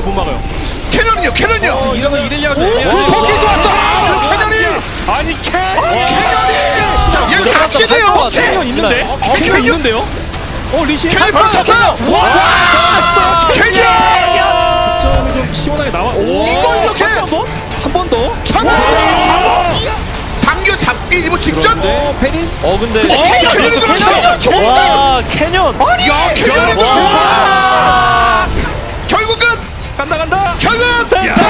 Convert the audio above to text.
못 막아요. 캐년이요 캐년이요. 어, 이러면 이렐리아가 그 도끼가 왔다. 캐년이. 아니 캐 캐년이. 자얘 같이네요 캐년 있는데? 어, 캐년 캐년이요? 있는데요? 어 리시 바로 쳤어요. 와 캐년 점이. 좀 시원하게 나와. 오, 이거 이렇게! 한 번? 한번 더? 당겨 잡기 일보 직전? 어, 페린? 어 근데 어, 캐년이 들어갔어요. 와 캐년 야 캐년 됐다. 경은 됐다.